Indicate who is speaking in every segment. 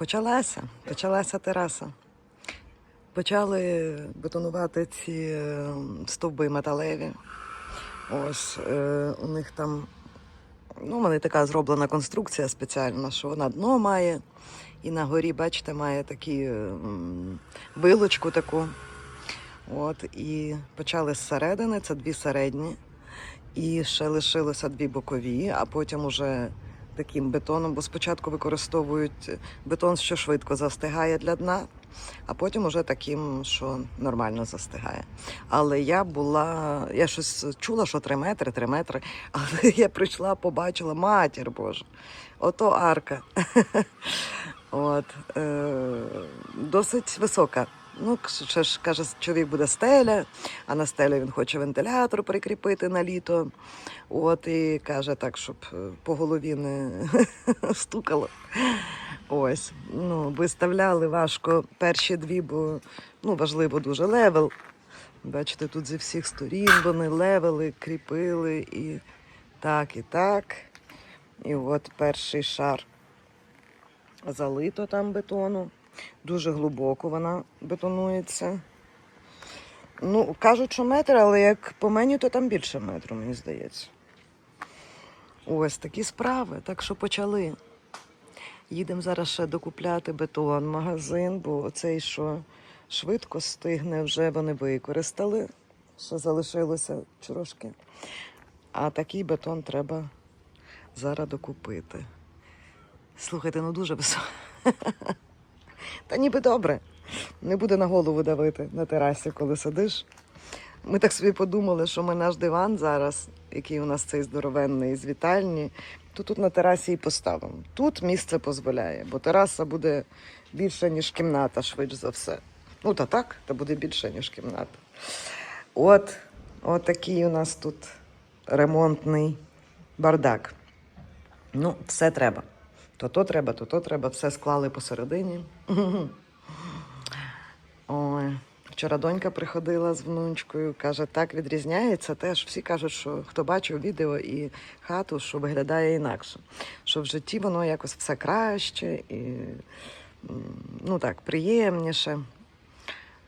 Speaker 1: Почалася, почалася тераса. Почали бетонувати ці е, стовби металеві. Ось е, у них там, ну, вони така зроблена конструкція спеціальна, що вона дно має, і на горі, бачите, має такі е, вилочку таку. От, і почали зсередини, це дві середні, і ще лишилося дві бокові, а потім уже таким бетоном, бо спочатку використовують бетон, що швидко застигає для дна, а потім уже таким, що нормально застигає. Але я була, я щось чула, що три метри, три метри, але я прийшла, побачила матір Божа. Ото арка. От, е, досить висока. Ну, ще ж каже, чоловік буде стеля, а на стелю він хоче вентилятор прикріпити на літо. От і каже так, щоб е, по голові не стукало. Ось. Ну, виставляли важко перші дві, бо ну, важливо дуже левел. Бачите, тут зі всіх сторін вони левели, кріпили і так, і так. І от перший шар залито там бетону. Дуже глибоко вона бетонується. Ну, кажуть, що метр, але як по мені, то там більше метру, мені здається. Ось такі справи. Так що почали. Їдемо зараз ще докупляти бетон, магазин, бо оцей, що швидко стигне, вже вони використали. Ще залишилося трошки. А такий бетон треба зараз докупити. Слухайте, ну дуже високо. Та ніби добре. Не буде на голову давити на терасі, коли сидиш. Ми так собі подумали, що ми наш диван зараз, який у нас цей здоровенний з вітальні, то тут на терасі і поставимо. Тут місце дозволяє, бо тераса буде більше, ніж кімната, швидше за все. Ну, та так, та буде більше, ніж кімната. От, от такий у нас тут ремонтний бардак. Ну, все треба. То то треба, то то треба, все склали посередині. Ой. Вчора донька приходила з внучкою, каже, так відрізняється теж. Всі кажуть, що хто бачив відео і хату, що виглядає інакше. Що в житті воно якось все краще і ну так, приємніше.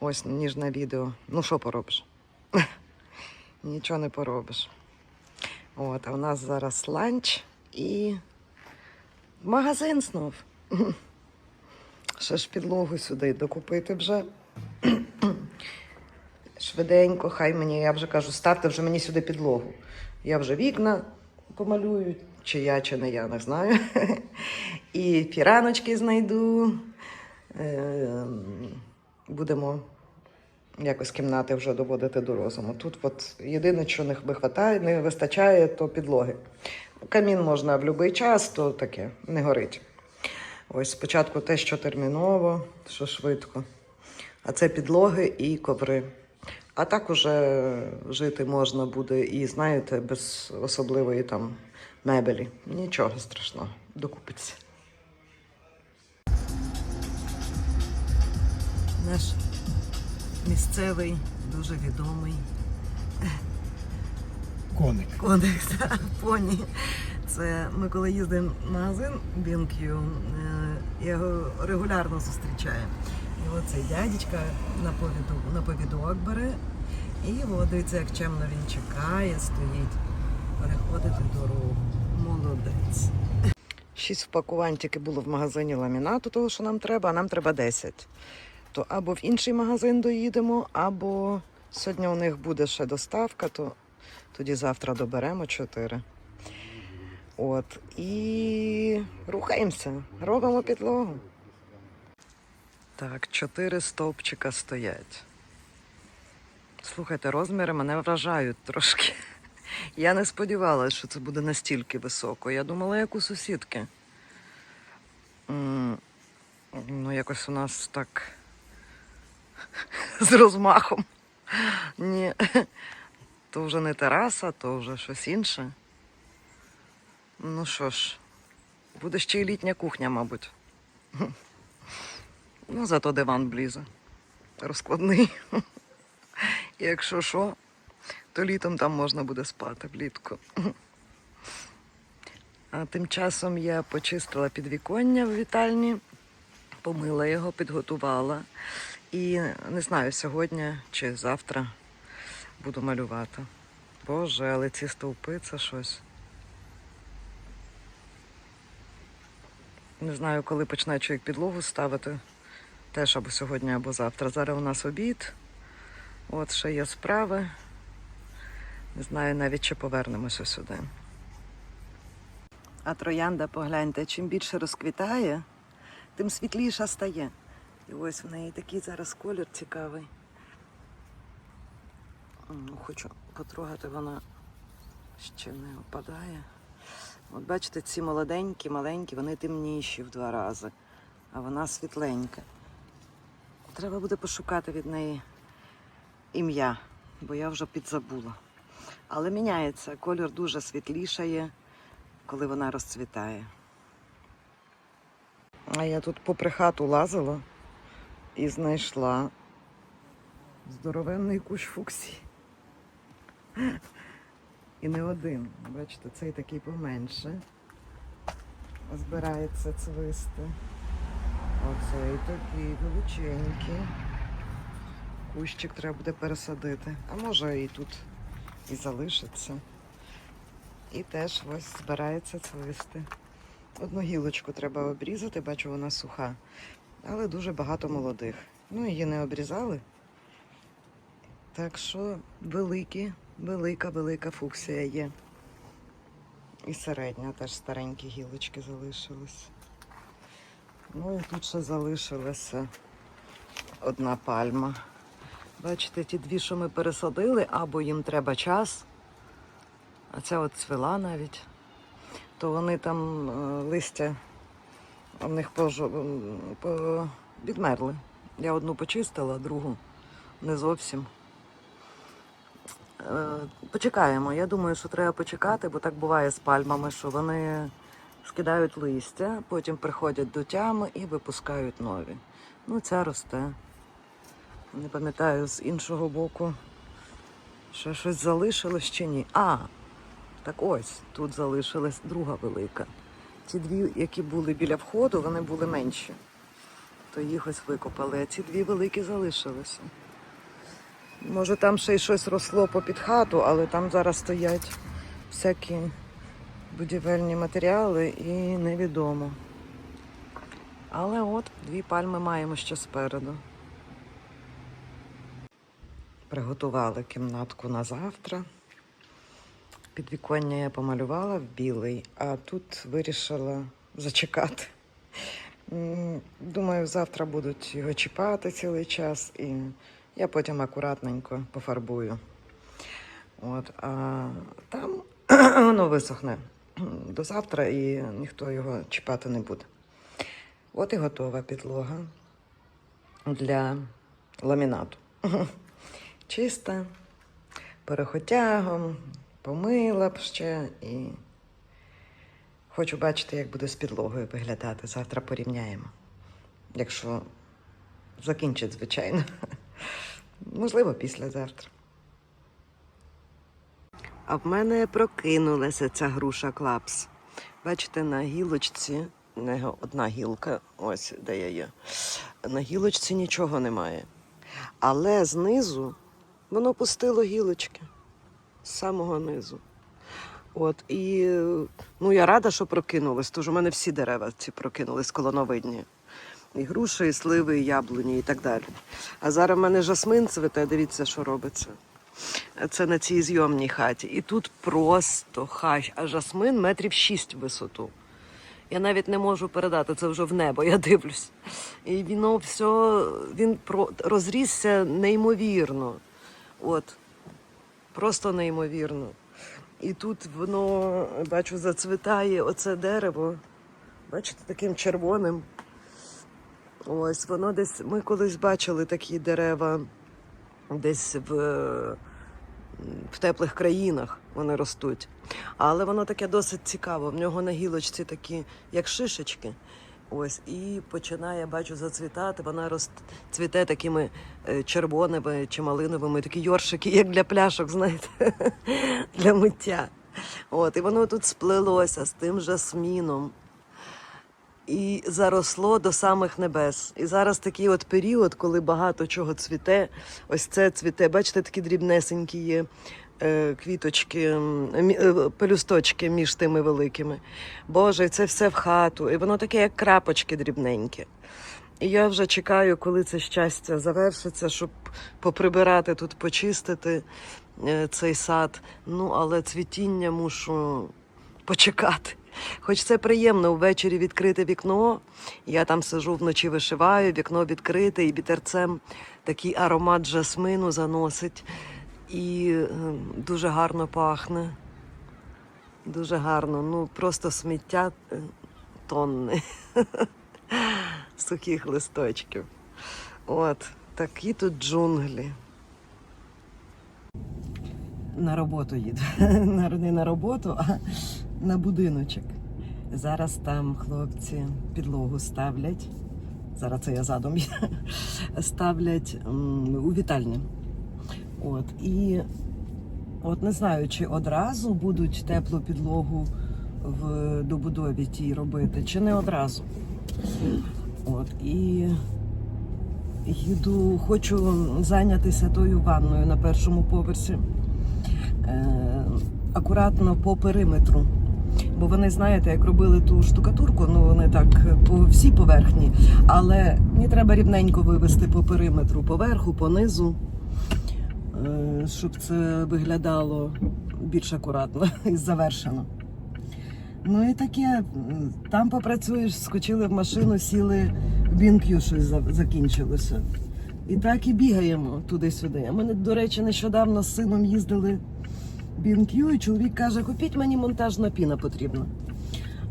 Speaker 1: Ось, ніж на відео. Ну, що поробиш? Нічого не поробиш. От, а у нас зараз ланч і магазин знов. Ще ж підлогу сюди докупити вже. Швиденько, хай мені, я вже кажу, ставте вже мені сюди підлогу. Я вже вікна помалюю, чи я, чи не я, не знаю. І фіраночки знайду. Е, Будемо якось кімнати вже доводити до розуму. Тут от єдине, що не вистачає, не вистачає, то підлоги. Камін можна в будь-який час, то таке не горить. Ось спочатку те, що терміново, що швидко. А це підлоги і коври. А так уже жити можна буде і, знаєте, без особливої там мебелі. Нічого страшного, докупиться. Наш місцевий, дуже відомий
Speaker 2: Коник.
Speaker 1: Коник, да, поні. Це ми коли їздимо в магазин BNQ, е, я його регулярно зустрічаю. І оцей дядечка на повіду, на повідок бере. І от дивіться, як чемно він чекає, стоїть, переходити дорогу. Молодець. Шість впакувань тільки було в магазині ламінату, того, що нам треба, а нам треба 10. То або в інший магазин доїдемо, або сьогодні у них буде ще доставка, то тоді завтра доберемо 4. От. І рухаємося, робимо підлогу. Так, чотири стовпчика стоять. Слухайте, розміри мене вражають трошки. Я не сподівалася, що це буде настільки високо. Я думала, як у сусідки. Ну, якось у нас так з розмахом. Ні. То вже не тераса, то вже щось інше. Ну що ж, буде ще й літня кухня, мабуть. Ну, зато диван блізе. Розкладний. І якщо що, то літом там можна буде спати влітку. А тим часом я почистила підвіконня в вітальні. помила його, підготувала. І не знаю, сьогодні чи завтра буду малювати. Боже, але ці стовпи це щось. Не знаю, коли почне чоловік підлогу ставити. Теж або сьогодні, або завтра. Зараз у нас обід. От ще є справи. Не знаю навіть, чи повернемося сюди. А троянда, погляньте, чим більше розквітає, тим світліша стає. І ось в неї такий зараз колір цікавий. Хочу потрогати, вона ще не опадає. От бачите, ці молоденькі, маленькі, вони темніші в два рази, а вона світленька. Треба буде пошукати від неї ім'я, бо я вже підзабула. Але міняється, колір дуже світлішає, коли вона розцвітає. А я тут попри хату лазила і знайшла здоровенний кущ фуксії. І не один. Бачите, цей такий поменше. Збирається цвисти. Оцей такий величенький. Кущик треба буде пересадити. А може і тут і залишиться. І теж ось збирається цвисти. Одну гілочку треба обрізати, бачу, вона суха, але дуже багато молодих. Ну, її не обрізали. Так що великі, велика, велика фуксія є. І середня теж старенькі гілочки залишились. Ну і тут ще залишилася одна пальма. Бачите, ті дві, що ми пересадили, або їм треба час, а ця от цвіла навіть, то вони там е, листя у них пожо... по... відмерли. Я одну почистила, другу не зовсім. Е, Почекаємо. Я думаю, що треба почекати, бо так буває з пальмами, що вони скидають листя, потім приходять до тями і випускають нові. Ну, ця росте. Не пам'ятаю з іншого боку, ще щось залишилось чи ні. А, так ось тут залишилась друга велика. Ті дві, які були біля входу, вони були менші. То їх ось викопали, а ці дві великі залишилися. Може, там ще й щось росло попід хату, але там зараз стоять всякі будівельні матеріали і невідомо. Але от дві пальми маємо ще спереду. Приготували кімнатку на завтра. Підвіконня я помалювала в білий, а тут вирішила зачекати. Думаю, завтра будуть його чіпати цілий час, і я потім акуратненько пофарбую. От, а там воно висохне до завтра і ніхто його чіпати не буде. От і готова підлога для ламінату. Чиста, перехотягом, помила б ще і хочу бачити, як буде з підлогою виглядати. Завтра порівняємо. Якщо закінчить, звичайно. Можливо, післязавтра. А в мене прокинулася ця груша клапс. Бачите, на гілочці, не одна гілка, ось де я є. На гілочці нічого немає. Але знизу воно пустило гілочки з самого низу. От, і ну, я рада, що прокинулись, тож у мене всі дерева ці прокинулись колоновидні. І груші, і сливи, і яблуні, і так далі. А зараз в мене жасмин цвете, дивіться, що робиться. Це на цій зйомній хаті. І тут просто хащ, а жасмин метрів шість в висоту. Я навіть не можу передати це вже в небо, я дивлюсь. І воно все, він розрісся неймовірно. От, просто неймовірно. І тут воно, бачу, зацвітає оце дерево. Бачите, таким червоним. Ось воно десь. Ми колись бачили такі дерева десь в, в теплих країнах вони ростуть. Але воно таке досить цікаво. В нього на гілочці такі, як шишечки. Ось, і починає, бачу, зацвітати. Вона розцвіте такими е, червоними чи малиновими, такі йоршики, як для пляшок, знаєте, для миття. От, і воно тут сплелося з тим жасміном. І заросло до самих небес. І зараз такий от період, коли багато чого цвіте. Ось це цвіте. Бачите, такі дрібнесенькі є е, квіточки, е, пелюсточки між тими великими. Боже, це все в хату. І воно таке, як крапочки дрібненькі. І я вже чекаю, коли це щастя завершиться, щоб поприбирати тут, почистити е, цей сад. Ну, але цвітіння мушу почекати. Хоч це приємно ввечері відкрити вікно. Я там сижу вночі вишиваю, вікно відкрите і вітерцем такий аромат жасмину заносить. І е, дуже гарно пахне. Дуже гарно. Ну, просто сміття е, тонни сухих листочків. От, такі тут джунглі. На роботу їду. Не на роботу, а на будиночок. Зараз там хлопці підлогу ставлять. Зараз це я задом ставлять у вітальні. От, і от не знаю, чи одразу будуть теплу підлогу в добудові тій робити, чи не одразу. От, і їду, хочу зайнятися тою ванною на першому поверсі. Е, акуратно по периметру. Бо вони, знаєте, як робили ту штукатурку, ну вони так по всій поверхні, але мені треба рівненько вивести по периметру, поверху, понизу, е, щоб це виглядало більш акуратно і завершено. Ну і таке, там попрацюєш, скочили в машину, сіли в BNQ щось закінчилося. І так і бігаємо туди-сюди. Ми, до речі, нещодавно з сином їздили BNQ, і чоловік каже, купіть мені монтажна піна потрібна.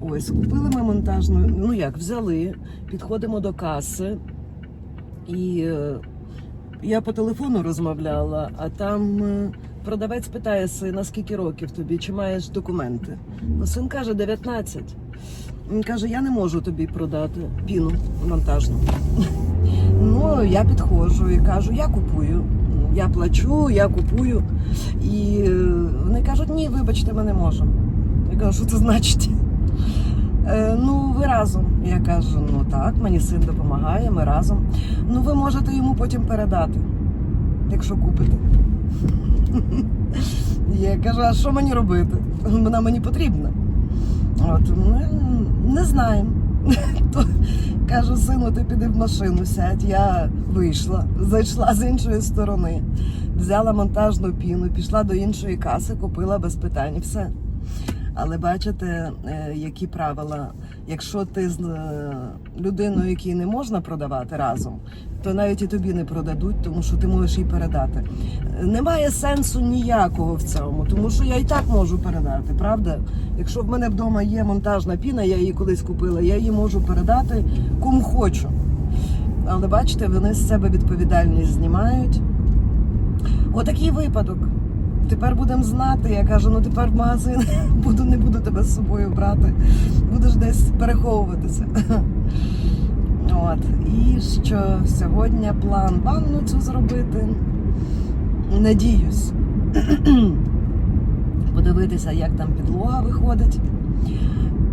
Speaker 1: Ось, купили ми монтажну, ну як, взяли, підходимо до каси, і е, я по телефону розмовляла, а там е, продавець питає сина, скільки років тобі, чи маєш документи. Ну, син каже, 19. Він каже, я не можу тобі продати піну монтажну. Ну, я підходжу і кажу, я купую. Я плачу, я купую. І е, вони кажуть, ні, вибачте, ми не можемо. Я кажу, що це значить? Е, ну, ви разом. Я кажу, ну так, мені син допомагає, ми разом. Ну, ви можете йому потім передати, якщо купите. Я кажу, а що мені робити? Вона мені потрібна. От, ми не знаємо. То кажу, сину, ти піди в машину сядь. Я вийшла, зайшла з іншої сторони, взяла монтажну піну, пішла до іншої каси, купила без питань все. Але бачите, е, які правила. Якщо ти з е, людиною, якій не можна продавати разом, то навіть і тобі не продадуть, тому що ти можеш їй передати. Немає сенсу ніякого в цьому, тому що я і так можу передати, правда? Якщо в мене вдома є монтажна піна, я її колись купила, я її можу передати кому хочу. Але бачите, вони з себе відповідальність знімають. Отакий випадок. Тепер будемо знати. Я кажу, ну тепер в магазин буду, не буду тебе з собою брати. Будеш десь переховуватися. От. І що сьогодні план ванну цю зробити. Надіюсь. Подивитися, як там підлога виходить.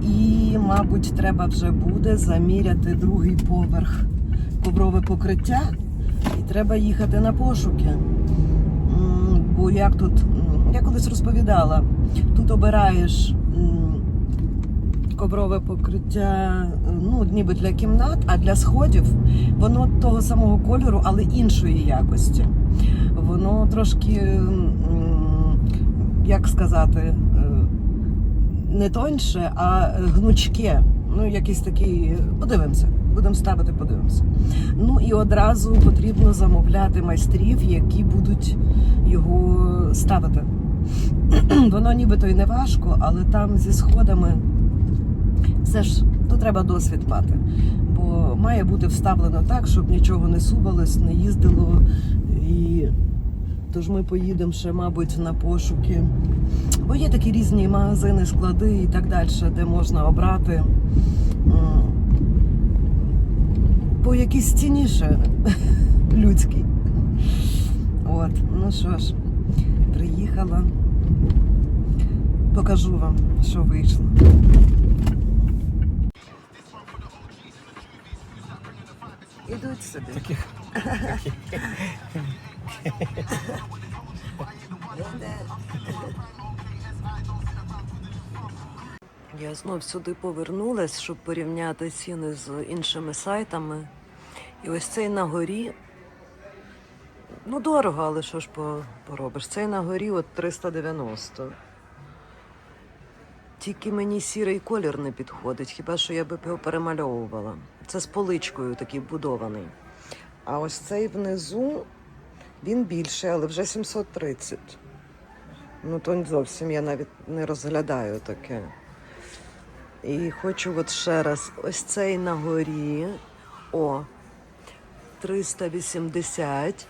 Speaker 1: І, мабуть, треба вже буде заміряти другий поверх коврове покриття. І треба їхати на пошуки. Як тут, я колись розповідала, тут обираєш коврове покриття, е, ну, ніби для кімнат, а для сходів воно того самого кольору, але іншої якості. Воно трошки, як сказати, е, не тоньше, а гнучке. Ну, якийсь такий. Подивимося. Будемо ставити, подивимося. Ну і одразу потрібно замовляти майстрів, які будуть його ставити. Воно нібито і не важко, але там зі сходами все ж тут треба досвід мати. Бо має бути вставлено так, щоб нічого не сувалось, не їздило. І тож ми поїдемо ще, мабуть, на пошуки. Бо є такі різні магазини, склади і так далі, де можна обрати по якійсь цінніше людській. От, ну що ж, приїхала. Покажу вам, що вийшло. Ідуть собі.
Speaker 2: Таких
Speaker 1: Я знов сюди повернулась, щоб порівняти ціни з іншими сайтами. І ось цей на горі. Ну, дорого, але що ж поробиш? Цей на горі от 390. Тільки мені сірий колір не підходить, хіба що я би його перемальовувала. Це з поличкою такий будований. А ось цей внизу він більший, але вже 730. Ну, то зовсім я навіть не розглядаю таке. І хочу от ще раз, ось цей на горі. О, 380.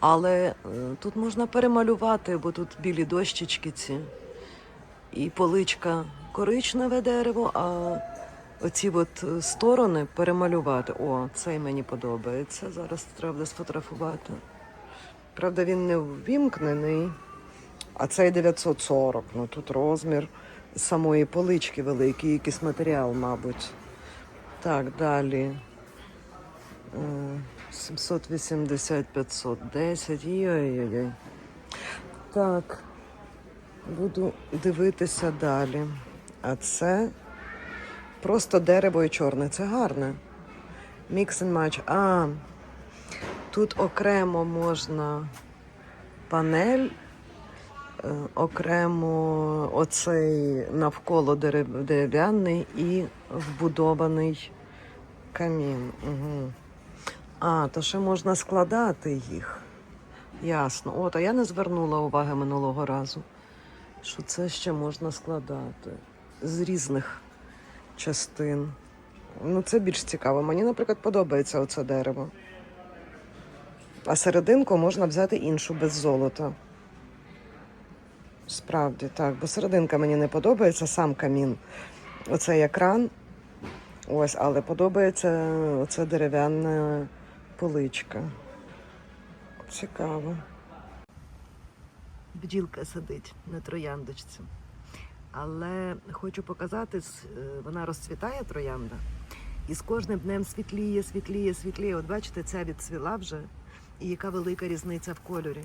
Speaker 1: Але е, тут можна перемалювати, бо тут білі дощечки ці. І поличка коричневе дерево, а оці от е, сторони перемалювати. О, цей мені подобається. Зараз треба сфотографувати. Правда, він не ввімкнений, а цей 940. Ну тут розмір самої полички великий, якийсь матеріал, мабуть. Так, далі. Е, 780, 510. Ой-ой-ой. Так. Буду дивитися далі. А це просто дерево і чорне. Це гарне. Mix and match. А, тут окремо можна панель, е, окремо оцей навколо дерев'яний і вбудований камін. Угу. А, то ще можна складати їх. Ясно. От, а я не звернула уваги минулого разу, що це ще можна складати з різних частин. Ну, це більш цікаво. Мені, наприклад, подобається оце дерево. А серединку можна взяти іншу без золота. Справді, так, бо серединка мені не подобається, сам камін. Оцей екран. Ось, але подобається оця дерев'яна поличка. Цікаво. Бджілка сидить на трояндочці. Але хочу показати, е, вона розцвітає троянда. І з кожним днем світліє, світліє, світліє. От бачите, ця відцвіла вже, і яка велика різниця в кольорі.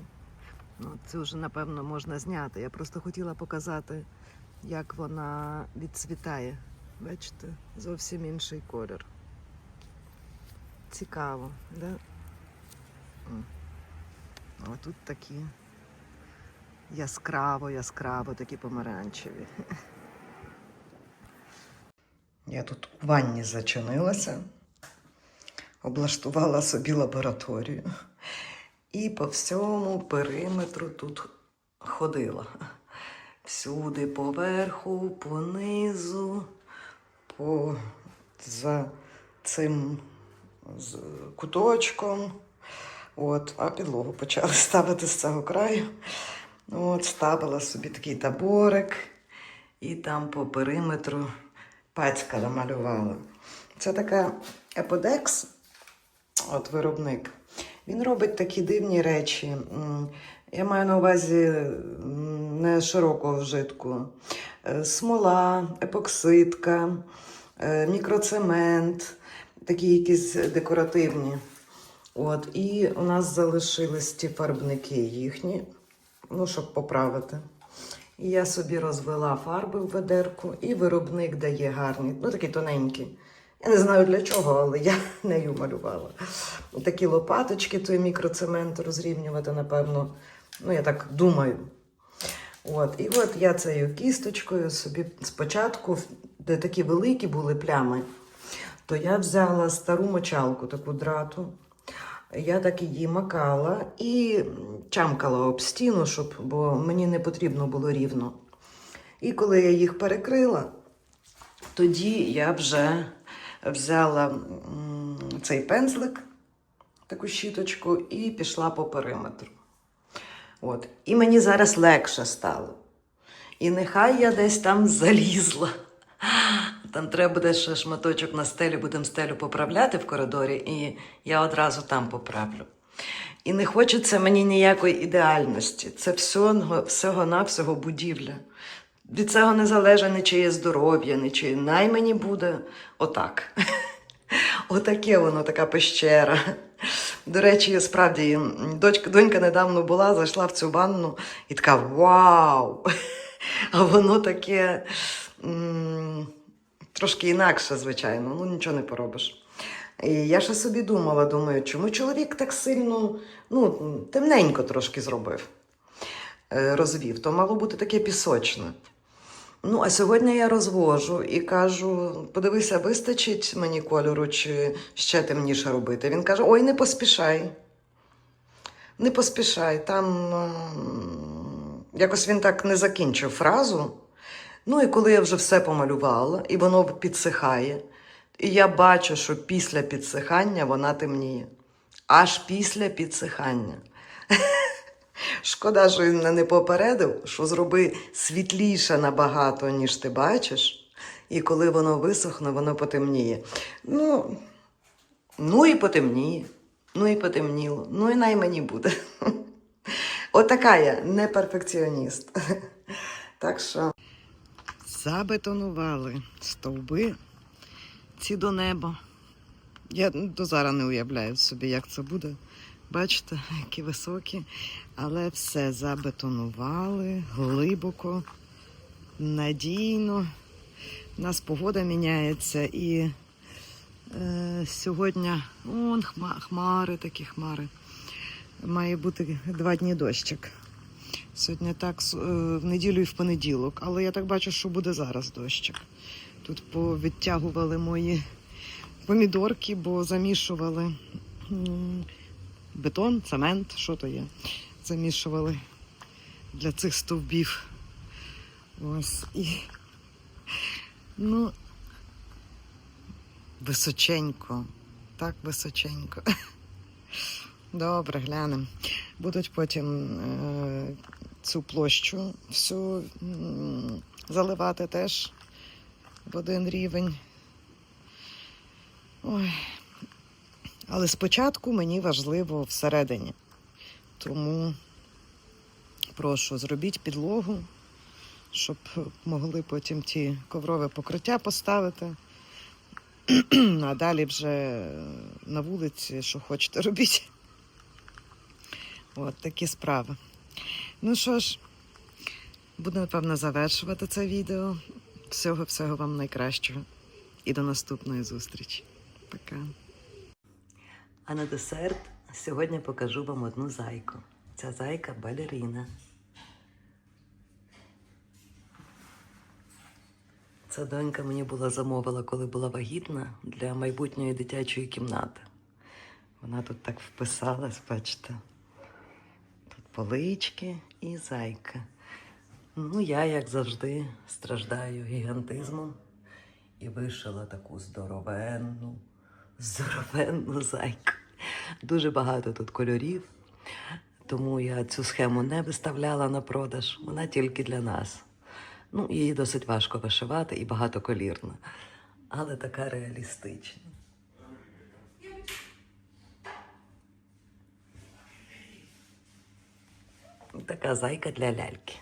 Speaker 1: Ну, це вже, напевно, можна зняти. Я просто хотіла показати, як вона відцвітає. Бачите, зовсім інший колір. Цікаво, да? А тут такі яскраво, яскраво, такі помаранчеві. Я тут у ванні зачинилася, облаштувала собі лабораторію і по всьому периметру тут ходила. Всюди поверху, понизу, по за цим куточком. От, а підлогу почали ставити з цього краю. От, ставила собі такий таборик, і там по периметру пацька намалювала. Це така Еподекс, от виробник. Він робить такі дивні речі. Я маю на увазі не широкого вжитку. Е, Смола, епоксидка, е, мікроцемент, такі якісь декоративні. От, і у нас залишились ті фарбники їхні, ну, щоб поправити. І я собі розвела фарби в ведерку, і виробник дає гарні, ну такі тоненькі. Я не знаю для чого, але я нею малювала. Такі лопаточки, той мікроцемент розрівнювати, напевно. Ну, я так думаю. От, і от я цією кісточкою собі спочатку, де такі великі були плями, то я взяла стару мочалку, таку драту. Я так її макала і чамкала об стіну, щоб, бо мені не потрібно було рівно. І коли я їх перекрила, тоді я вже взяла цей пензлик, таку щіточку, і пішла по периметру. От. І мені зараз легше стало. І нехай я десь там залізла. Там треба буде ще шматочок на стелі, будемо стелю поправляти в коридорі, і я одразу там поправлю. І не хочеться мені ніякої ідеальності. Це всього, всього-навсього будівля. Від цього не залежить нічиє здоров'я, нічиє най мені буде отак. Отаке воно, така пещера. До речі, справді, дочка, донька недавно була, зайшла в цю ванну і така вау! А воно таке м, трошки інакше, звичайно, ну нічого не поробиш. І я ще собі думала, думаю, чому чоловік так сильно, ну, темненько трошки зробив, е, розвів, то мало бути таке пісочне. Ну, а сьогодні я розвожу і кажу: подивися, вистачить мені кольору чи ще темніше робити. Він каже: Ой, не поспішай. Не поспішай. Там якось він так не закінчив фразу. Ну, і коли я вже все помалювала, і воно підсихає, і я бачу, що після підсихання вона темніє. Аж після підсихання. Шкода, що він не попередив, що зроби світліше набагато, ніж ти бачиш, і коли воно висохне, воно потемніє. Ну, ну і потемніє, ну і потемніло, ну і най мені буде. Отака я, не перфекціоніст. Так що. Забетонували стовби ці до неба. Я до зараз не уявляю собі, як це буде. Бачите, які високі, але все забетонували глибоко, надійно. У нас погода міняється і е, сьогодні он, хма, хмари, такі хмари. Має бути два дні дощик. Сьогодні так е, в неділю і в понеділок, але я так бачу, що буде зараз дощик. Тут повідтягували мої помідорки, бо замішували. Бетон, цемент, що то є. Замішували для цих стовбів. Ось і. Ну, височенько. Так височенько. Добре, глянемо. Будуть потім е, цю площу всю заливати теж в один рівень. Ой, але спочатку мені важливо всередині. Тому прошу, зробіть підлогу, щоб могли потім ті коврове покриття поставити. А далі вже на вулиці, що хочете, робіть. От такі справи. Ну що ж, буду, напевно, завершувати це відео. Всього-всього вам найкращого. І до наступної зустрічі. Пока. А на десерт сьогодні покажу вам одну зайку. Ця зайка балерина. Ця донька мені була замовила, коли була вагітна для майбутньої дитячої кімнати. Вона тут так вписалась, бачите. Тут полички і зайка. Ну, я, як завжди, страждаю гігантизмом і вишила таку здоровенну, здоровенну зайку. Дуже багато тут кольорів, тому я цю схему не виставляла на продаж. Вона тільки для нас. Ну, її досить важко вишивати і багатоколірна, але така реалістична. Така зайка для ляльки.